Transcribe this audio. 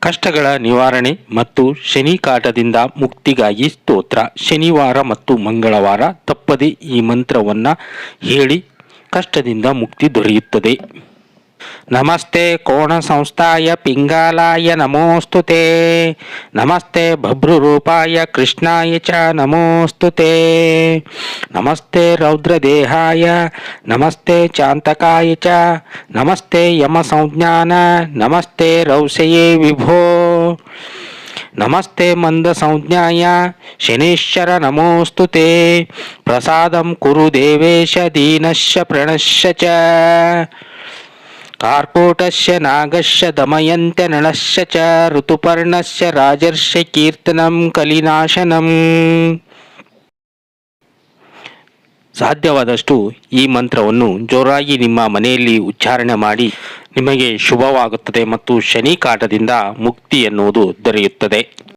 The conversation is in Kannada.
ಕಷ್ಟಗಳ ನಿವಾರಣೆ ಮತ್ತು ಶನಿ ಕಾಟದಿಂದ ಮುಕ್ತಿಗಾಗಿ ಸ್ತೋತ್ರ. ಶನಿವಾರ ಮತ್ತು ಮಂಗಳವಾರ ತಪ್ಪದೆ ಈ ಮಂತ್ರವನ್ನು ಹೇಳಿ ಕಷ್ಟದಿಂದ ಮುಕ್ತಿ ದೊರೆಯುತ್ತದೆ. ನಮಸ್ತೆ ಕೋಣ ಸಂಸ್ಥಾಯ ಪಿಂಗಾಲಾಯ ನಮೋಸ್ತುತೆ ನಮಸ್ತೆ ಭಭ್ರುರೂಪಾಯ ಕೃಷ್ಣಾಯ ಚ ನಮೋಸ್ತು నమస్తే రౌద్రదేహాయ నమస్తే చాంతకాయ చ నమస్తే యమ సంజ్ఞాన నమస్తే రౌషయే విభో. నమస్తే మంద సంజ్ఞాయ శనీశ్వర నమోస్తు ప్రసాదం కురు దేవేశ దీనశ ప్రణశ చ. కార్కోటస్య నాగస్య దమయంత నళస్య చ రాజర్ష కీర్తనం కలినాశనం. ಸಾಧ್ಯವಾದಷ್ಟು ಈ ಮಂತ್ರವನ್ನು ಜೋರಾಗಿ ನಿಮ್ಮ ಮನೆಯಲ್ಲಿ ಉಚ್ಚಾರಣೆ ಮಾಡಿ ನಿಮಗೆ ಶುಭವಾಗುತ್ತದೆ ಮತ್ತು ಶನಿ ಕಾಟದಿಂದ ಮುಕ್ತಿ ಎನ್ನುವುದು ದೊರೆಯುತ್ತದೆ.